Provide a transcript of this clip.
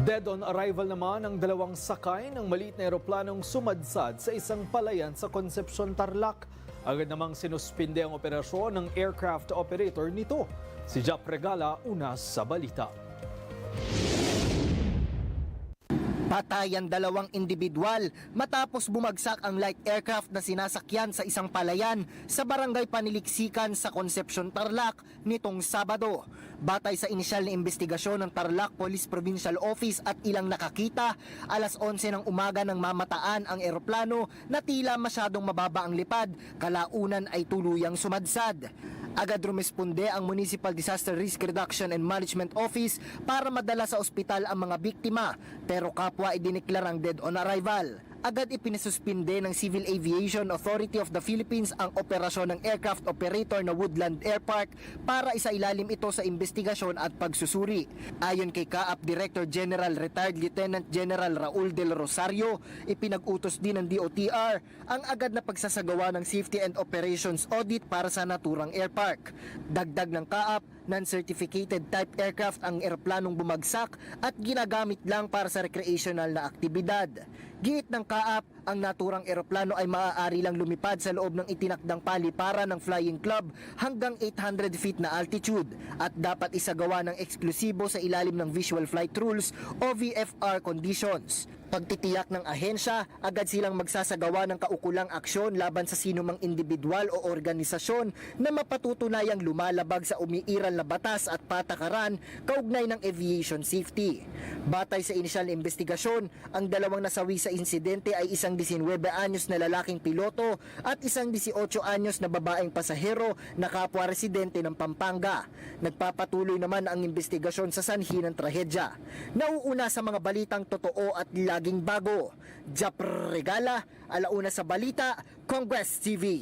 Dead on arrival naman ang dalawang sakay ng maliit na eroplanong sumadsad sa isang palayan sa Concepcion, Tarlac. Agad namang sinuspinde ang operasyon ng aircraft operator nito. Si Jap Regala, una sa balita. Patay ang dalawang individual matapos bumagsak ang light aircraft na sinasakyan sa isang palayan sa barangay Paniliksikan sa Concepcion, Tarlac nitong Sabado. Batay sa inisyal na investigasyon ng Tarlac Police Provincial Office at ilang nakakita, alas 11 ng umaga nang mamataan ang eroplano na tila masyadong mababa ang lipad, kalaunan ay tuluyang sumadsad. Agad rumesponde ang Municipal Disaster Risk Reduction and Management Office para madala sa ospital ang mga biktima pero kapwa idineklarang dead on arrival. Agad ipinasuspinde ng Civil Aviation Authority of the Philippines ang operasyon ng aircraft operator na Woodland Air Park para isailalim ito sa investigasyon at pagsusuri. Ayon kay CAAP Director General Retired Lieutenant General Raul Del Rosario, ipinag-utos din ng DOTR ang agad na pagsasagawa ng Safety and Operations Audit para sa naturang air park. Dagdag ng CAAP, non-certificated type aircraft ang eroplanong bumagsak at ginagamit lang para sa recreational na aktibidad. Giit ng CAAP, ang naturang eroplano ay maaari lang lumipad sa loob ng itinakdang paliparan ng Flying Club hanggang 800 feet na altitude at dapat isagawa ng eksklusibo sa ilalim ng Visual Flight Rules o VFR conditions. Pagtitiyak ng ahensya, agad silang magsasagawa ng kaukulang aksyon laban sa sinumang individual o organisasyon na mapatutunayang lumalabag sa umiiral na batas at patakaran kaugnay ng aviation safety. Batay sa inisyal na investigasyon, ang dalawang nasawi sa insidente ay isang 19 anyos na lalaking piloto at isang 18 anyos na babaeng pasahero na kapwa residente ng Pampanga. Nagpapatuloy naman ang investigasyon sa sanhi ng trahedya. Nauuna sa mga balitang totoo at laging bago. Jap Regala, alauna sa balita, Congress TV.